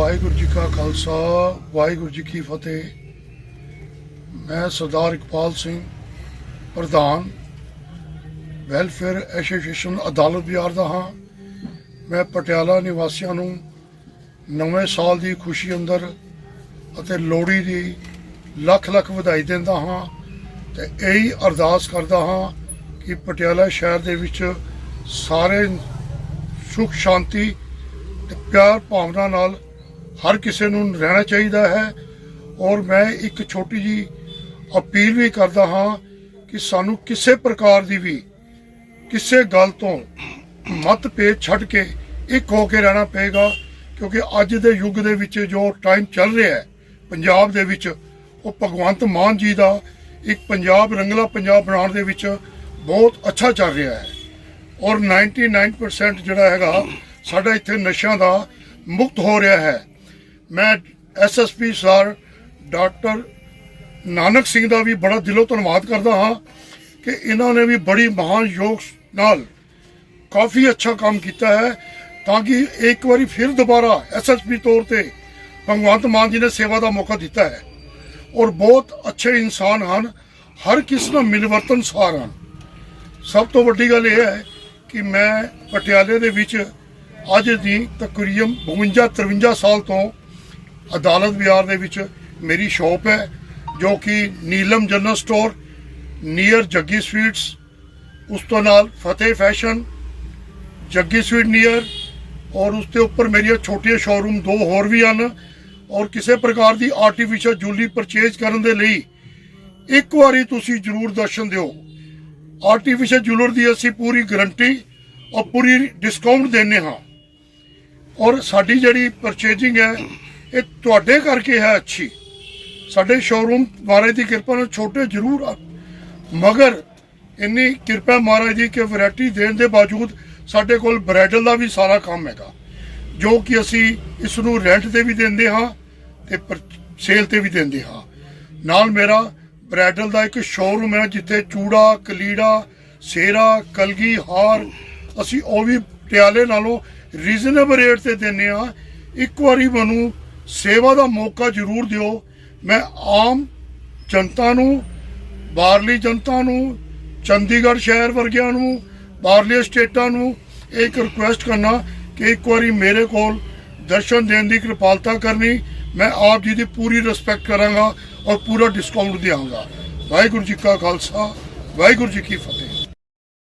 ਵਾਹਿਗੁਰੂ ਜੀ ਕਾ ਖਾਲਸਾ, ਵਾਹਿਗੁਰੂ ਜੀ ਕੀ ਫਤਿਹ। ਮੈਂ ਸਰਦਾਰ ਇਕਬਾਲ ਸਿੰਘ ਪ੍ਰਧਾਨ, ਵੈਲਫੇਅਰ ਐਸੋਸੀਏਸ਼ਨ ਅਦਾਲਤ ਬਿਹਾਰ ਦਾ ਹਾਂ। ਮੈਂ ਪਟਿਆਲਾ ਨਿਵਾਸੀਆਂ ਨੂੰ ਨਵੇਂ ਸਾਲ ਦੀ ਖੁਸ਼ੀ ਅੰਦਰ ਅਤੇ ਲੋਹੜੀ ਦੀ ਲੱਖ ਲੱਖ ਵਧਾਈ ਦਿੰਦਾ ਹਾਂ ਤੇ ਇਹੀ ਅਰਦਾਸ ਕਰਦਾ ਹਾਂ ਕਿ ਪਟਿਆਲਾ ਸ਼ਹਿਰ ਦੇ ਵਿੱਚ ਸਾਰੇ ਸੁਖ, ਸ਼ਾਂਤੀ ਤੇ ਪਿਆਰ ਭਾਵਨਾ ਨਾਲ ਹਰ ਕਿਸੇ ਨੂੰ ਰਹਿਣਾ ਚਾਹੀਦਾ ਹੈ ਔਰ ਮੈਂ ਇੱਕ ਛੋਟੀ ਜੀ ਅਪੀਲ ਵੀ ਕਰਦਾ ਹਾਂ ਕਿ ਸਾਨੂੰ ਕਿਸੇ ਪ੍ਰਕਾਰ ਦੀ ਵੀ ਕਿਸੇ ਗੱਲ ਤੋਂ ਮਤਭੇਦ ਛੱਡ ਕੇ ਇੱਕ ਹੋ ਕੇ ਰਹਿਣਾ ਪਏਗਾ, ਕਿਉਂਕਿ ਅੱਜ ਦੇ ਯੁੱਗ ਦੇ ਵਿੱਚ ਜੋ ਟਾਈਮ ਚੱਲ ਰਿਹਾ ਹੈ, ਪੰਜਾਬ ਦੇ ਵਿੱਚ, ਉਹ ਭਗਵੰਤ ਮਾਨ ਜੀ ਦਾ ਇੱਕ ਪੰਜਾਬ ਰੰਗਲਾ ਪੰਜਾਬ ਬਣਾਉਣ ਦੇ ਵਿੱਚ ਬਹੁਤ ਅੱਛਾ ਚੱਲ ਰਿਹਾ ਹੈ। ਔਰ 99% ਜਿਹੜਾ ਹੈਗਾ, ਸਾਡਾ ਇੱਥੇ ਨਸ਼ਿਆਂ ਦਾ ਮੁਕਤ ਹੋ ਰਿਹਾ ਹੈ। ਮੈਂ SSP sir doctor Nanak Singh ਦਾ ਵੀ ਬੜਾ ਦਿਲੋਂ ਧੰਨਵਾਦ ਕਰਦਾ ਹਾਂ ਕਿ ਇਹਨਾਂ ਨੇ ਵੀ ਬੜੀ ਮਹਾਨ ਯੋਗ ਨਾਲ ਕਾਫੀ ਅੱਛਾ ਕੰਮ ਕੀਤਾ ਹੈ ਤਾਂ ਕਿ ਇੱਕ ਵਾਰੀ ਫਿਰ ਦੁਬਾਰਾ ਐਸਐਸਪੀ ਤੌਰ ਤੇ ਭਗਵੰਤ ਮਾਨ ਜੀ ਨੇ ਸੇਵਾ ਦਾ ਮੌਕਾ ਦਿੱਤਾ ਹੈ ਔਰ ਬਹੁਤ ਅੱਛੇ ਇਨਸਾਨ ਹਨ, ਹਰ ਕਿਸ ਨਾਲ ਮਿਲਵਰਤਨ ਸਾਰ ਹਨ। ਸਭ ਤੋਂ ਵੱਡੀ ਗੱਲ ਇਹ ਹੈ ਕਿ ਮੈਂ ਪਟਿਆਲੇ ਦੇ ਵਿੱਚ ਅੱਜ ਦੀ ਤਕਰੀਬਨ 52 53 ਸਾਲ ਤੋਂ ਅਦਾਲਤ ਬਿਹਾਰ ਦੇ ਵਿੱਚ ਮੇਰੀ ਸ਼ਾਪ ਹੈ, ਜੋ ਕਿ Neelam general store, near Jaggi sweets, ਉਸ ਤੋਂ ਨਾਲ ਫਤਿਹ ਫੈਸ਼ਨ, ਜੱਗੀ ਸਵੀਟ ਨੀਅਰ, ਔਰ ਉਸ ਦੇ ਉੱਪਰ ਮੇਰੀਆਂ ਛੋਟੀਆਂ ਸ਼ੋਰੂਮ ਦੋ ਹੋਰ ਵੀ ਹਨ, ਔਰ ਕਿਸੇ ਪ੍ਰਕਾਰ ਦੀ ਆਰਟੀਫੀਸ਼ੀਅਲ ਜੁਐਲਰੀ ਪਰਚੇਜ਼ ਕਰਨ ਦੇ ਲਈ ਇੱਕ ਵਾਰੀ ਤੁਸੀਂ ਜਰੂਰ ਦਰਸ਼ਨ ਦਿਓ। ਆਰਟੀਫੀਸ਼ੀਅਲ ਜੁਐਲਰ ਦੀ ਅਸੀਂ ਪੂਰੀ ਗਾਰੰਟੀ ਔਰ ਪੂਰੀ ਡਿਸਕਾਊਂਟ ਦਿੰਨੇ ਹਾਂ। ਔਰ ਸਾਡੀ ਜਿਹੜੀ ਪਰਚੇਜਿੰਗ ਹੈ ਇਹ ਤੁਹਾਡੇ ਕਰਕੇ ਹੈ ਅੱਛੀ। ਸਾਡੇ ਸ਼ੋਰੂਮ ਮਹਾਰਾਜ ਦੀ ਕਿਰਪਾ ਨਾਲ ਛੋਟੇ ਜ਼ਰੂਰ ਆ। ਮਗਰ ਇੰਨੀ ਕਿਰਪਾ ਮਹਾਰਾਜ ਦੀ ਕਿ ਵੈਰਾਈਟੀ ਦੇਣ ਦੇ ਬਾਵਜੂਦ ਸਾਡੇ ਕੋਲ ਬ੍ਰਾਈਡਲ ਦਾ ਵੀ ਸਾਰਾ ਕੰਮ ਹੈਗਾ। ਜੋ ਕਿ ਅਸੀਂ ਇਸ ਨੂੰ ਰੈਂਟ ਤੇ ਵੀ ਦਿੰਦੇ ਹਾਂ ਤੇ ਸੇਲ ਤੇ ਵੀ ਦਿੰਦੇ ਹਾਂ। ਨਾਲ ਮੇਰਾ ਬ੍ਰਾਈਡਲ ਦਾ ਇੱਕ ਸ਼ੋਰੂਮ ਹੈ ਜਿੱਥੇ ਚੂੜਾ, ਕਲੀੜਾ, ਸੇਰਾ, ਕਲਗੀ, ਹਾਰ ਅਸੀਂ ਉਹ ਵੀ ਪਟਿਆਲੇ ਨਾਲੋਂ ਰੀਜ਼ਨੇਬਲ ਰੇਟ ਤੇ ਦਿੰਨੇ ਆ ਇੱਕ ਵਾਰੀ ਮੈਨੂੰ ਸੇਵਾ ਦਾ ਮੌਕਾ ਜ਼ਰੂਰ ਦਿਓ। ਮੈਂ ਆਮ ਜਨਤਾ ਨੂੰ, ਬਾਹਰਲੀ ਜਨਤਾ ਨੂੰ, ਚੰਡੀਗੜ੍ਹ ਸ਼ਹਿਰ ਵਰਗਿਆਂ ਨੂੰ, ਬਾਹਰਲੀ ਸਟੇਟਾਂ ਨੂੰ ਇੱਕ ਰਿਕੁਐਸਟ ਕਰਨਾ ਕਿ ਇੱਕ ਵਾਰੀ ਮੇਰੇ ਕੋਲ ਦਰਸ਼ਨ ਦੇਣ ਦੀ ਕਿਰਪਾਲਤਾ ਕਰਨੀ। ਮੈਂ ਆਪ ਜੀ ਦੀ ਪੂਰੀ ਰਿਸਪੈਕਟ ਕਰਾਂਗਾ ਔਰ ਪੂਰਾ ਡਿਸਕਾਊਂਟ ਦਿਆਂਗਾ। ਵਾਹਿਗੁਰੂ ਜੀ ਕਾ ਖਾਲਸਾ, ਵਾਹਿਗੁਰੂ ਜੀ ਕੀ ਫਤਿਹ।